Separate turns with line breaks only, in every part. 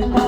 good.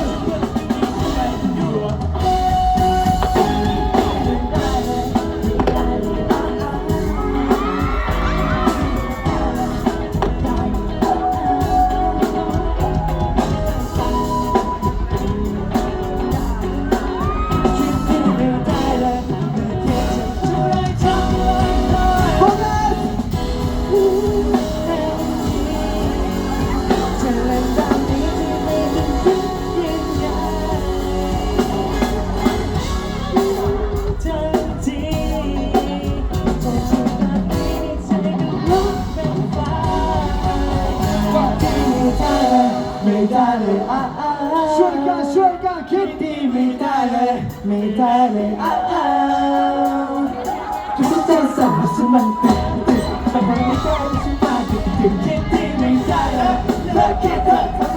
ไม่ได้เลยอะอ่ช่วยกันช่วยกันคิดดีไม่ได้เลยไม่ได้เลยอะอะคิดจะใสั่นฉันมันติดติดแต่มันไม่ได้ฉันมาดึกดึกคิดดีไม่ได้เลยเลิกคิดเถอะ